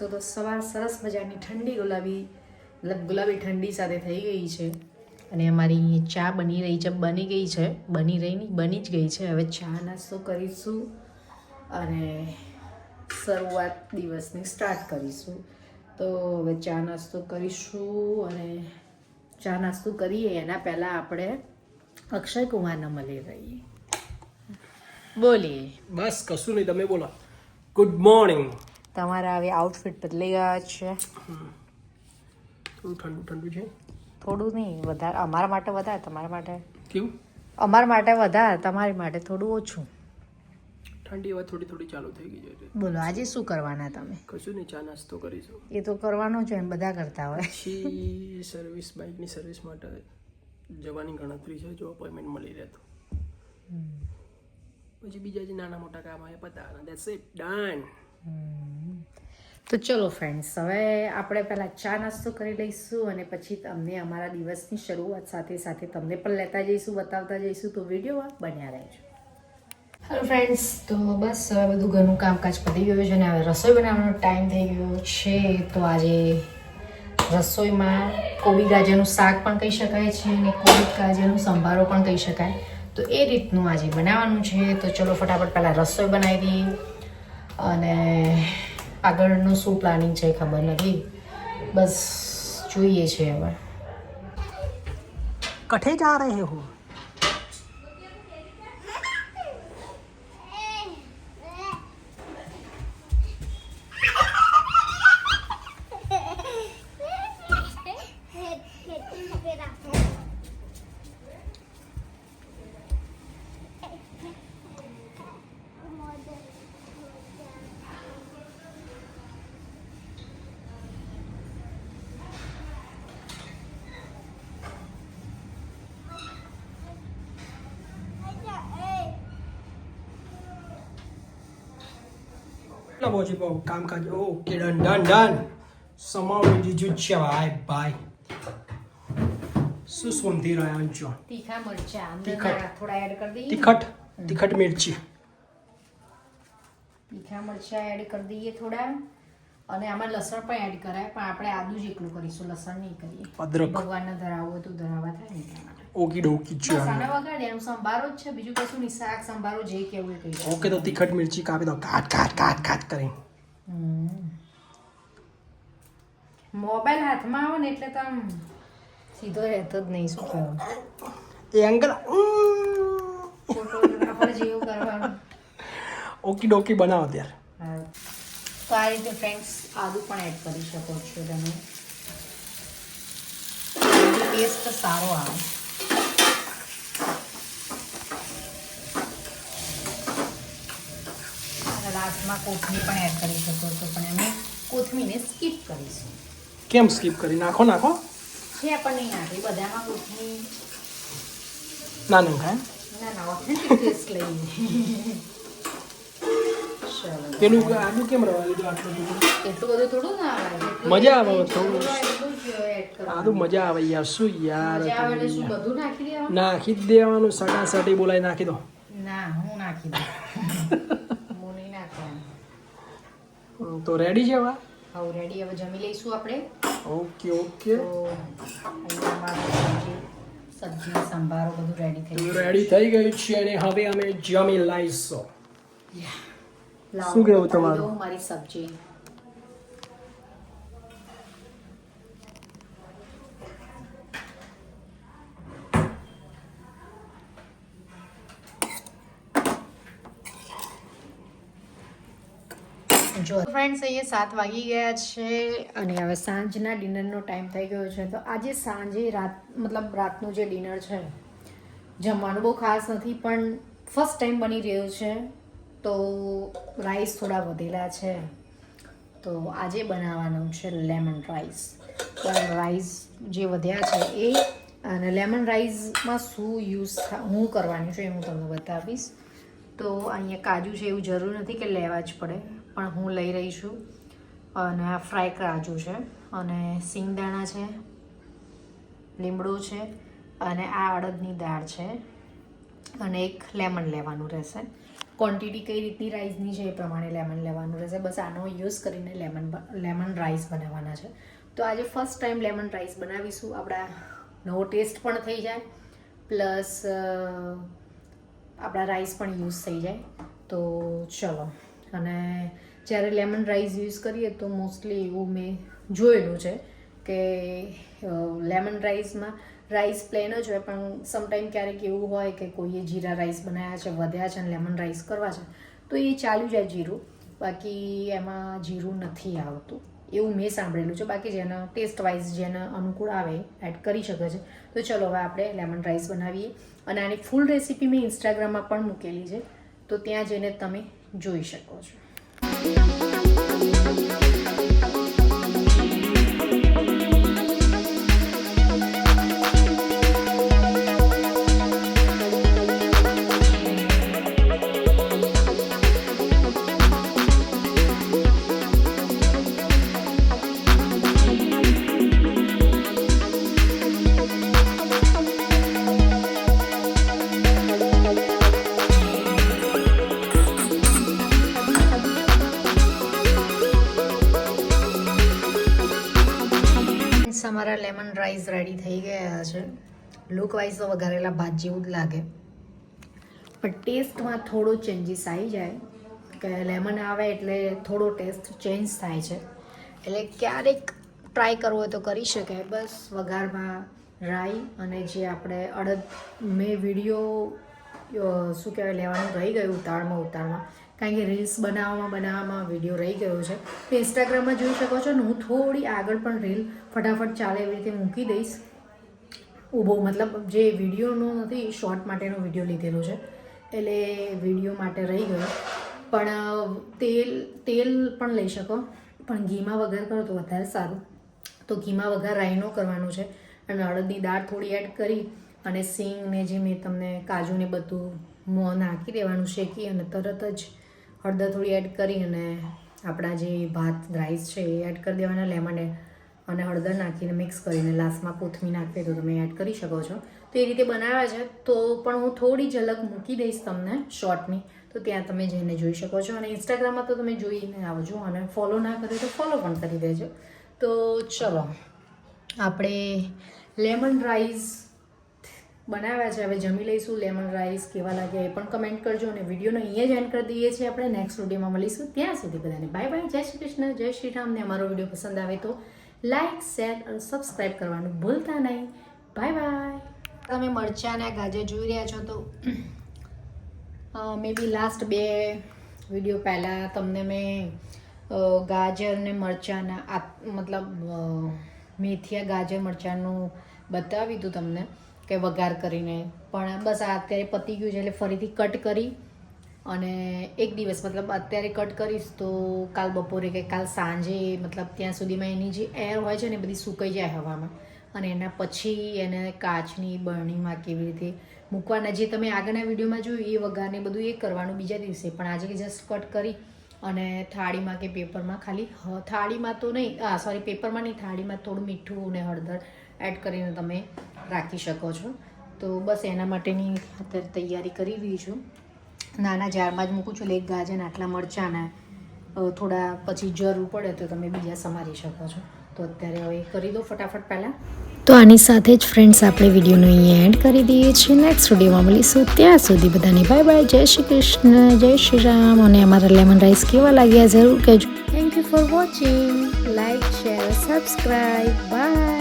બધા તો સવાર સરસ મજાની ઠંડી ગુલાબી, મતલબ ગુલાબી ઠંડી સાથે થઈ ગઈ છે. અને અમારી અહીંયા ચા બની રહી છે, બની ગઈ છે, બની રહી નહીં, બની જ ગઈ છે. હવે ચા નાસ્તો કરીશું અને શરૂઆત દિવસની સ્ટાર્ટ કરીશું. તો હવે ચા નાસ્તો કરીશું અને ચા નાસ્તો કરીએ, એના પહેલાં આપણે અક્ષય કુમારને મળી રહીએ. બોલીએ. બસ કશું નહીં, તમે બોલો. ગુડ મોર્નિંગ તમારા હવે આઉટફિટ બદલાઈ ગયા છે થોડું ઠંડુ ઠંડુ છે? થોડું નહીં વધારે અમારા માટે વધારે તમારા માટે. કેવું? અમારા માટે વધારે તમારી માટે થોડું ઓછું. ઠંડી હવે થોડી થોડી ચાલુ થઈ ગઈ છે બોલો આજે શું કરવાના તમે? કશું નહીં ચા નાસ્તો કરીશું. એ તો કરવાનો જ એમ બધા કરતા હોય. પછી સર્વિસ બાઇકની સર્વિસ માટે જવાની ગણતરી છે જો અપોઇન્ટમેન્ટ મળી રહે તો. પછી બીજા જે નાના મોટા કામ આવે પતા દેટ્સ ઇટ ડન તો ચલો ફ્રેન્ડ્સ હવે આપણે પહેલાં ચા નાસ્તો કરી લઈશું અને પછી તમને અમારા દિવસની શરૂઆત સાથે સાથે તમને પણ લેતા જઈશું, બતાવતા જઈશું, તો વીડિયો બન્યા રહેજો. હેલો ફ્રેન્ડ્સ તો બસ હવે બધું ઘરનું કામકાજ પતી ગયું છે અને હવે રસોઈ બનાવવાનો ટાઈમ થઈ ગયો છે. તો આજે રસોઈમાં કોબી ગાજરનું શાક પણ કહી શકાય છે અને કોબી ગાજરનું સંભારો પણ કહી શકાય. તો એ રીતનું આજે બનાવવાનું છે. તો ચલો ફટાફટ પહેલાં રસોઈ બનાવી દઈએ. અને આગળનું શું પ્લાનિંગ છે ખબર નથી બસ જોઈએ છે હવે કઠે જા રહે હો કેટલા પહોંચી પાઉં કામકાજ. Okay done done done. સમાવું જીજુ છે. ભાઈ ભાઈ શું સોંધી રહ્યા છો? તીખા મરચા. તીખા. થોડા એડ કરી દઈએ. તીખટ તીખટ મિર્ચી. તીખા મરચા એડ કરી દઈએ થોડા. અને આમાં લસણ પણ એડ કરાય પણ આપણે આદુ જ એકલું કરીશું. લસણ નહીં કરીએ. અદરક. ભગવાનને ધરાવવું તો ધરાવા થાય ને ઓકી ડોકી છે બસ વગાડે એમ સંભારો જ છે. બીજું કશું નહીં શાક સંભારો જે કેવું એ. ઓકે તો તીખટ મિરચી કાપી દો. કાટ કાટ કાટ કાટ કરી મોબાઈલ હાથમાં આવે ને એટલે તો આમ સીધો રહેતો જ નહીં શું કરો. એ અંકલ ફોટોગ્રાફર જેવું કરવાનું. ઓકી ડોકી બનાવો ત્યારે. તો આ રીતે ફ્રેન્ડ્સ આદુ પણ એડ કરી શકો છો તમે. ટેસ્ટ સારો આવે. લાસ્ટમાં કોથમીર પણ એડ કરી શકો છો પણ અમે કોથમીરને સ્કીપ કરીશું. કેમ સ્કીપ કરી? નાખો નાખો. છે પણ નહીં નાખી બધામાં કોથમીર. ના નહીં ખાય ના ના ઓથેન્ટિક ટેસ્ટ લઈએ. પેલું આદુ કેમ રવા લીધું આટલું એટલું બધું થોડું ના આવે મજા આવે થોડું. આદુ મજા આવે યાર શું યાર નાખી દેવાનું? સટા સટી બોલાય નાખી દો. ના હું નાખી દઉં હું નહીં નાખવાનું હમ, તો રેડી છે હવે? હવે રેડી હવે જમી લઈશું આપણે. ઓકે ઓકે સબ્જી સંભારો બધું રેડી થઈ ગયું. રેડી થઈ ગયું છે અને હવે અમે જમી લઈશું. શું કહેવું તમારું? મારી સબ્જી. જો ફ્રેન્ડ્સ અહીંયા સાત વાગી ગયા છે અને હવે સાંજના ડિનરનો ટાઈમ થઈ ગયો છે. તો આજે સાંજે રાત, મતલબ રાતનું જે ડિનર છે, જમવાનું બહુ ખાસ નથી, પણ ફર્સ્ટ ટાઈમ બની રહ્યું છે. તો રાઈસ થોડા વધેલા છે. તો આજે બનાવવાનું છે લેમન રાઈસ પણ રાઈસ જે વધ્યા છે એ, અને લેમન રાઈસમાં શું યુઝ હું કરવાની છું એ હું તમને બતાવીશ. તો અહીંયા કાજુ છે એવું જરૂર નથી કે લેવા જ પડે. પણ હું લઈ રહી છું. અને આ ફ્રાય કાજુ છે અને સિંગદાણા છે, લીમડો છે અને આ અડદની દાળ છે. અને એક લેમન લેવાનું રહેશે. ક્વોન્ટિટી કઈ રીતની રાઈસની છે એ પ્રમાણે લેમન લેવાનું રહેશે. બસ આનો યુઝ કરીને લેમન લેમન રાઈસ બનાવવાના છે. તો આજે ફર્સ્ટ ટાઈમ લેમન રાઈસ બનાવીશું. આપણા નવો ટેસ્ટ પણ થઈ જાય. પ્લસ આપણા રાઈસ પણ યુઝ થઈ જાય. તો ચલો. અને જ્યારે લેમન રાઈસ યુઝ કરીએ તો મોસ્ટલી એવું મેં જોયેલું છે કે લેમન રાઈસમાં રાઈસ પ્લેન જ હોય, પણ સમટાઈમ ક્યારેક એવું હોય કે કોઈએ જીરા રાઈસ બનાવ્યા છે, વધ્યા છે અને લેમન રાઈસ કરવા છે, તો એ ચાલ્યું જાય જીરું. બાકી એમાં જીરું નથી આવતું. એવું મેં સાંભળેલું છે. બાકી જેના ટેસ્ટ વાઇઝ જેને અનુકૂળ આવે એડ કરી શકે છે. તો ચલો હવે આપણે લેમન રાઈસ બનાવીએ. અને આની ફૂલ રેસીપી મેં ઇન્સ્ટાગ્રામમાં પણ મૂકેલી છે. તો ત્યાં જઈને તમે જોઈ શકો છો. લુક વાઇઝ તો વઘારેલા ભાત જેવું જ લાગે. પણ ટેસ્ટમાં થોડો ચેન્જીસ આવી જાય. કે લેમન આવે એટલે થોડો ટેસ્ટ ચેન્જ થાય છે. એટલે ક્યારેક ટ્રાય કરવો હોય તો કરી શકાય. બસ વઘારમાં રાઈ અને જે આપણે અડદ, મેં વીડિયો શું કહેવાય, લેવાનું રહી ગયું ઉતાળમાં ઉતાળમાં કારણ કે રીલ્સ બનાવવામાં બનાવવામાં વીડિયો રહી ગયો છે. તો ઇન્સ્ટાગ્રામમાં જોઈ શકો છો ને હું થોડી આગળ પણ રીલ ફટાફટ ચાલે એવી રીતે મૂકી દઈશ. ઊભો મતલબ જે વિડીયોનો નથી શોર્ટ માટેનો વીડિયો લીધેલો છે. એટલે વીડિયો માટે રહી ગયો. પણ તેલ તેલ પણ લઈ શકો. પણ ઘીમાં વઘાર કરો તો વધારે સારું. તો ઘીમાં વઘાર રાઈનો કરવાનું છે. અને અડદની દાળ થોડી એડ કરી અને સિંગ ને જે મેં તમને કાજુને બધું મોં નાખી દેવાનું, શેકી અને તરત જ હળદર થોડી એડ કરી અને આપણા જે ભાત રાઈસ છે એ એડ કરી દેવાના લેમન અને હળદર નાખીને મિક્સ કરીને લાસ્ટમાં કોથમી નાખીએ તો તમે એડ કરી શકો છો. તો એ રીતે બનાવ્યા છે. તો પણ હું થોડી ઝલક મૂકી દઈશ તમને શોર્ટની તો ત્યાં તમે જઈને જોઈ શકો છો. અને ઇન્સ્ટાગ્રામમાં તો તમે જોઈને આવજો અને ફોલો ના કર્યો તો ફોલો પણ કરી દેજો. તો ચલો, આપણે લેમન રાઈસ બનાવ્યા છે. હવે જમી લઈશું લેમન રાઈસ કેવા લાગ્યા એ પણ કમેન્ટ કરજો અને વિડીયોનો અહીંયા જ એન્ડ કરી દઈએ છીએ આપણે. નેક્સ્ટ વિડીયોમાં મળીશું. ત્યાં સુધી બધાને બાય બાય જય શ્રી કૃષ્ણ. જય શ્રી રામ. ને અમારો વીડિયો પસંદ આવે તો લાઈક, શેર અને સબસ્ક્રાઈબ કરવાનું ભૂલતા નહીં. Bye bye. તમે મરચાંના ગાજર જોઈ રહ્યા છો તો મે બી લાસ્ટ બે વીડિયો પહેલાં તમને મેં ગાજર ને મરચાંના આ મતલબ મેથીયા ગાજર મરચાંનું બતાવ્યું હતું તમને, કે વઘાર કરીને. પણ બસ આ અત્યારે પતી ગયું છે એટલે ફરીથી કટ કરી. અને એક દિવસ, મતલબ અત્યારે કટ કરીશ તો કાલ બપોરે કે કાલ સાંજે, મતલબ ત્યાં સુધીમાં એની જે એર હોય છે ને બધી સુકાઈ જાય હવામાં. અને એના પછી એને કાચની, બરણીમાં કેવી રીતે મૂકવાના, જે તમે આગળના વિડીયોમાં જોયું, એ વઘારને બધું એ કરવાનું બીજા દિવસે. પણ આજે જસ્ટ કટ કરી અને થાળીમાં કે પેપરમાં ખાલી થાળીમાં તો નહીં, આ સોરી પેપરમાં નહીં, થાળીમાં થોડું મીઠું ને હળદર એડ કરીને તમે રાખી શકો છો. તો બસ એના માટેની અત્યારે તૈયારી કરી રહી છું. નાના જારમાં જ મૂકું છું એટલે એક ગાજર આટલા મરચાંના થોડા પછી જરૂર પડે તો તમે બીજા સમારી શકો છો. તો અત્યારે હવે કરી દો ફટાફટ પહેલાં. તો આની સાથે જ ફ્રેન્ડ્સ આપણે વિડીયોનો અહીંયા એન્ડ કરી દઈએ છીએ. નેક્સ્ટ વિડીયોમાં મળીશું. ત્યાં સુધી બધાને બાય બાય જય શ્રી કૃષ્ણ. જય શ્રી રામ. અને અમારા લેમન રાઈસ કેવા લાગ્યા જરૂર કહેજો. Thank you for watching like share subscribe bye